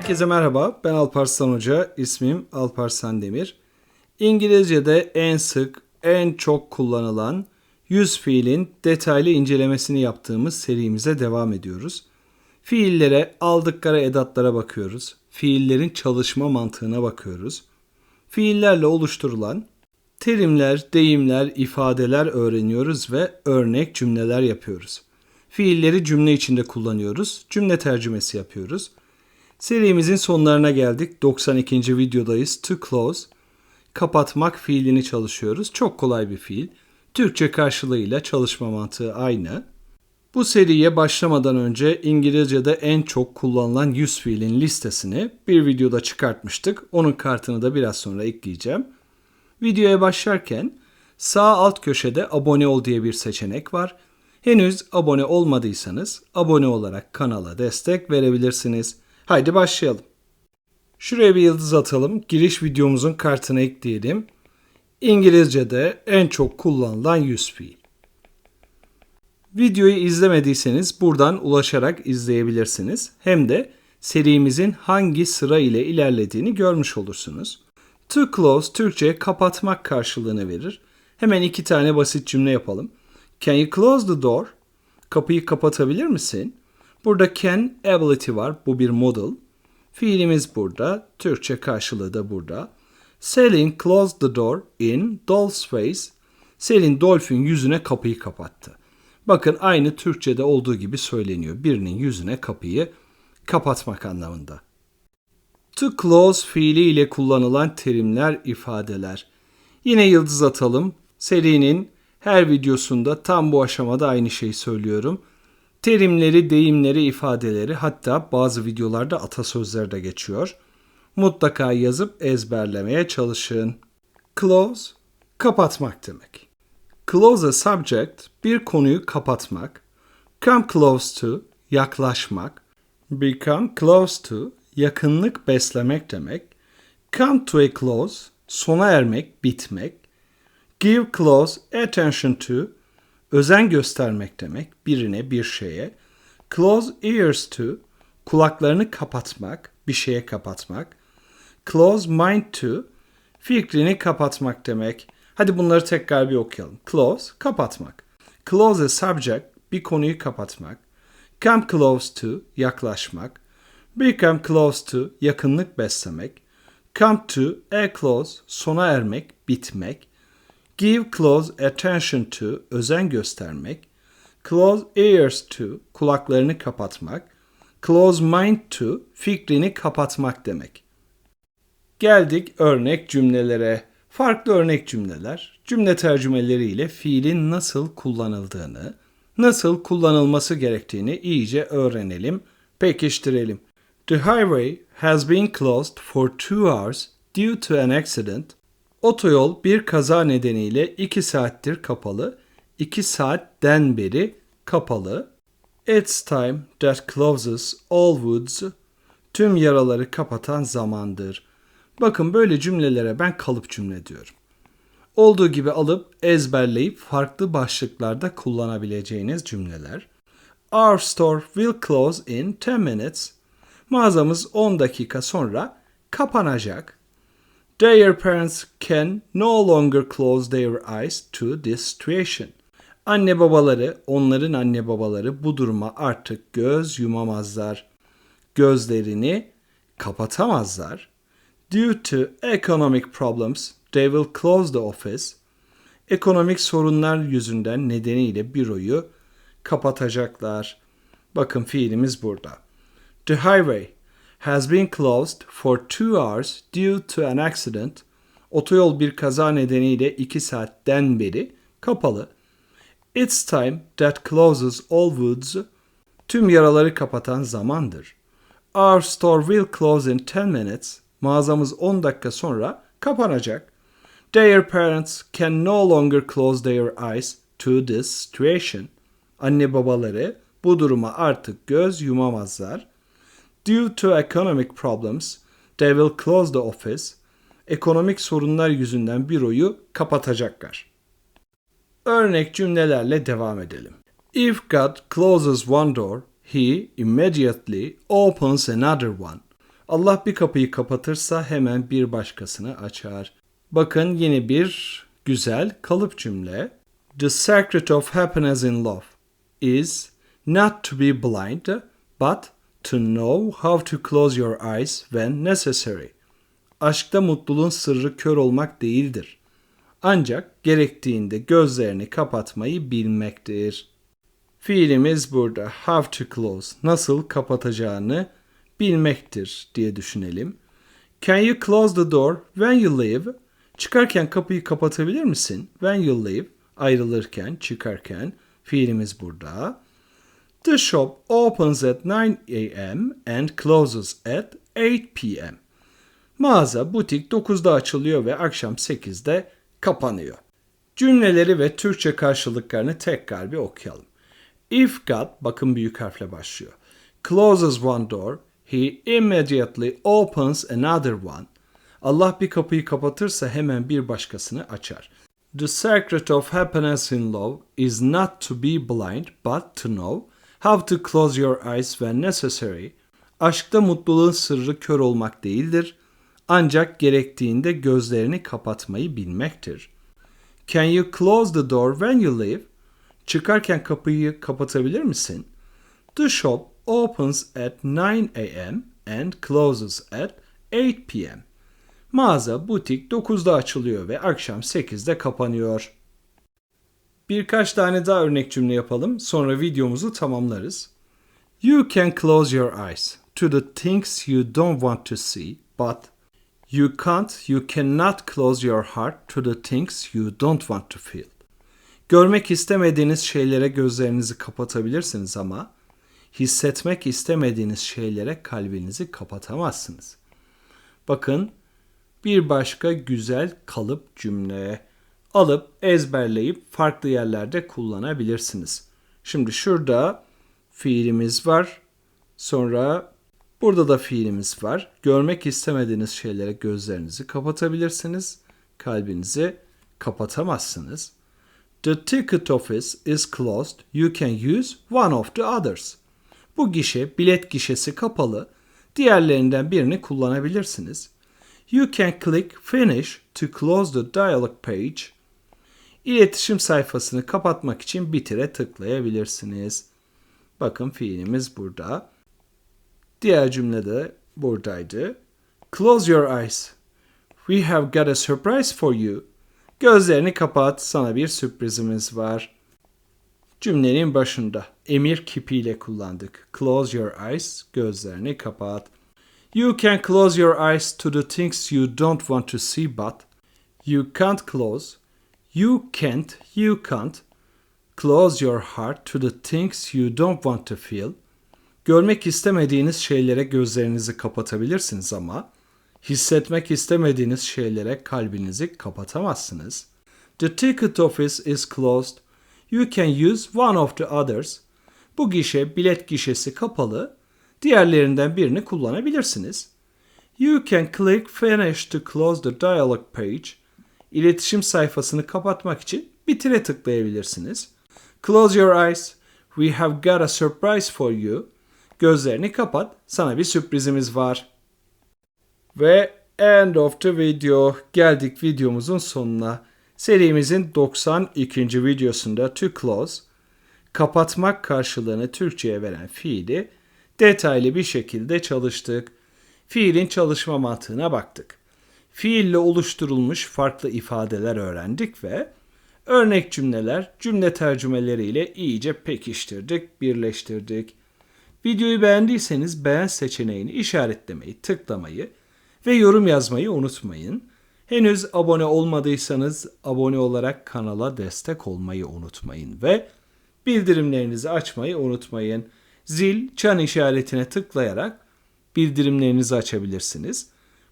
Herkese merhaba. Ben Alparslan Hoca. İsmim Alparslan Demir. İngilizce'de en sık, en çok kullanılan yüz fiilin detaylı incelemesini yaptığımız serimize devam ediyoruz. Fiillere, aldıkları edatlara bakıyoruz. Fiillerin çalışma mantığına bakıyoruz. Fiillerle oluşturulan terimler, deyimler, ifadeler öğreniyoruz ve örnek cümleler yapıyoruz. Fiilleri cümle içinde kullanıyoruz. Cümle tercümesi yapıyoruz. Serimizin sonlarına geldik. 92. videodayız. To close. Kapatmak fiilini çalışıyoruz. Çok kolay bir fiil. Türkçe karşılığıyla çalışma mantığı aynı. Bu seriye başlamadan önce İngilizce'de en çok kullanılan 100 fiilin listesini bir videoda çıkartmıştık. Onun kartını da biraz sonra ekleyeceğim. Videoya başlarken sağ alt köşede abone ol diye bir seçenek var. Henüz abone olmadıysanız abone olarak kanala destek verebilirsiniz. Haydi başlayalım. Şuraya bir yıldız atalım. Giriş videomuzun kartına ekleyelim. İngilizce'de en çok kullanılan 100 fiil. Videoyu izlemediyseniz buradan ulaşarak izleyebilirsiniz. Hem de serimizin hangi sıra ile ilerlediğini görmüş olursunuz. To close Türkçe kapatmak karşılığını verir. Hemen iki tane basit cümle yapalım. Can you close the door? Kapıyı kapatabilir misin? Burada can ability var. Bu bir model. Fiilimiz burada. Türkçe karşılığı da burada. Selin closed the door in doll's face. Selin Dolphin yüzüne kapıyı kapattı. Bakın aynı Türkçe'de olduğu gibi söyleniyor. Birinin yüzüne kapıyı kapatmak anlamında. To close fiili ile kullanılan terimler, ifadeler. Yine yıldız atalım. Serinin her videosunda tam bu aşamada aynı şeyi söylüyorum. Terimleri, deyimleri, ifadeleri hatta bazı videolarda atasözler de geçiyor. Mutlaka yazıp ezberlemeye çalışın. Close, kapatmak demek. Close a subject, bir konuyu kapatmak. Come close to, yaklaşmak. Become close to, yakınlık beslemek demek. Come to a close, sona ermek, bitmek. Give close attention to, özen göstermek demek birine, bir şeye. Close ears to, kulaklarını kapatmak, bir şeye kapatmak. Close mind to, fikrini kapatmak demek. Hadi bunları tekrar bir okuyalım. Close, kapatmak. Close a subject, bir konuyu kapatmak. Come close to, yaklaşmak. Become close to, yakınlık beslemek. Come to, a close, sona ermek, bitmek. Give close attention to, özen göstermek. Close ears to, kulaklarını kapatmak. Close mind to, fikrini kapatmak demek. Geldik örnek cümlelere. Farklı örnek cümleler, cümle tercümeleriyle fiilin nasıl kullanıldığını, nasıl kullanılması gerektiğini iyice öğrenelim, pekiştirelim. The highway has been closed for two hours due to an accident. Otoyol bir kaza nedeniyle 2 saattir kapalı. 2 saatten beri kapalı. It's time that closes all woods. Tüm yaraları kapatan zamandır. Bakın böyle cümlelere ben kalıp cümle diyorum. Olduğu gibi alıp ezberleyip farklı başlıklarda kullanabileceğiniz cümleler. Our store will close in 10 minutes. Mağazamız 10 dakika sonra kapanacak. Their parents can no longer close their eyes to this situation. Anne babaları, onların anne babaları bu duruma artık göz yumamazlar. Gözlerini kapatamazlar. Due to economic problems, they will close the office. Ekonomik sorunlar yüzünden nedeniyle büroyu kapatacaklar. Bakın fiilimiz burada. The highway has been closed for two hours due to an accident. Otoyol bir kaza nedeniyle iki saatten beri kapalı. It's time that closes all woods. Tüm yaraları kapatan zamandır. Our store will close in 10 minutes. Mağazamız 10 dakika sonra kapanacak. Their parents can no longer close their eyes to this situation. Anne babaları bu duruma artık göz yumamazlar. Due to economic problems, they will close the office. Ekonomik sorunlar yüzünden büroyu kapatacaklar. Örnek cümlelerle devam edelim. If God closes one door, he immediately opens another one. Allah bir kapıyı kapatırsa hemen bir başkasını açar. Bakın yine bir güzel kalıp cümle. The secret of happiness in love is not to be blind, but to know how to close your eyes when necessary. Aşkta mutluluğun sırrı kör olmak değildir. Ancak gerektiğinde gözlerini kapatmayı bilmektir. Fiilimiz burada have to close nasıl kapatacağını bilmektir diye düşünelim. Can you close the door when you leave? Çıkarken kapıyı kapatabilir misin? When you leave ayrılırken, çıkarken fiilimiz burada. The shop opens at 9 a.m. and closes at 8 p.m. Mağaza, butik 9'da açılıyor ve akşam 8'de kapanıyor. Cümleleri ve Türkçe karşılıklarını tekrar bir okuyalım. If God, bakın büyük harfle başlıyor. Closes one door, he immediately opens another one. Allah bir kapıyı kapatırsa hemen bir başkasını açar. The secret of happiness in love is not to be blind but to know how to close your eyes when necessary. Aşkta mutluluğun sırrı kör olmak değildir, ancak gerektiğinde gözlerini kapatmayı bilmektir. Can you close the door when you leave? Çıkarken kapıyı kapatabilir misin? The shop opens at 9 a.m. and closes at 8 p.m. Mağaza, butik 9'da açılıyor ve akşam 8'de kapanıyor. Birkaç tane daha örnek cümle yapalım, sonra videomuzu tamamlarız. You can close your eyes to the things you don't want to see, but you can't, you cannot close your heart to the things you don't want to feel. Görmek istemediğiniz şeylere gözlerinizi kapatabilirsiniz ama hissetmek istemediğiniz şeylere kalbinizi kapatamazsınız. Bakın bir başka güzel kalıp cümle alıp ezberleyip farklı yerlerde kullanabilirsiniz. Şimdi şurada fiilimiz var. Sonra burada da fiilimiz var. Görmek istemediğiniz şeylere gözlerinizi kapatabilirsiniz. Kalbinizi kapatamazsınız. The ticket office is closed. You can use one of the others. Bu gişe, bilet gişesi kapalı. Diğerlerinden birini kullanabilirsiniz. You can click finish to close the dialog page. İletişim sayfasını kapatmak için bitire tıklayabilirsiniz. Bakın fiilimiz burada. Diğer cümle de buradaydı. Close your eyes. We have got a surprise for you. Gözlerini kapat, sana bir sürprizimiz var. Cümlenin başında emir kipiyle kullandık. Close your eyes, gözlerini kapat. You can close your eyes to the things you don't want to see but you can't close. You can't, you can't close your heart to the things you don't want to feel. Görmek istemediğiniz şeylere gözlerinizi kapatabilirsiniz ama hissetmek istemediğiniz şeylere kalbinizi kapatamazsınız. The ticket office is closed. You can use one of the others. Bu gişe, bilet gişesi kapalı. Diğerlerinden birini kullanabilirsiniz. You can click finish to close the dialog page. İletişim sayfasını kapatmak için bitire tıklayabilirsiniz. Close your eyes. We have got a surprise for you. Gözlerini kapat. Sana bir sürprizimiz var. Ve end of the video. Geldik videomuzun sonuna. Serimizin 92. videosunda to close, kapatmak karşılığını Türkçe'ye veren fiili detaylı bir şekilde çalıştık. Fiilin çalışma mantığına baktık. Fiille oluşturulmuş farklı ifadeler öğrendik ve örnek cümleler, cümle tercümeleriyle iyice pekiştirdik, birleştirdik. Videoyu beğendiyseniz beğen seçeneğini işaretlemeyi, tıklamayı ve yorum yazmayı unutmayın. Henüz abone olmadıysanız abone olarak kanala destek olmayı unutmayın ve bildirimlerinizi açmayı unutmayın. Zil, çan işaretine tıklayarak bildirimlerinizi açabilirsiniz.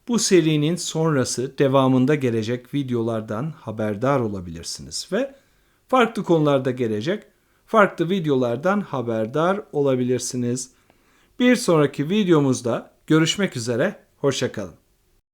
Bu serinin sonrası devamında gelecek videolardan haberdar olabilirsiniz ve farklı konularda gelecek farklı videolardan haberdar olabilirsiniz. Bir sonraki videomuzda görüşmek üzere, hoşçakalın.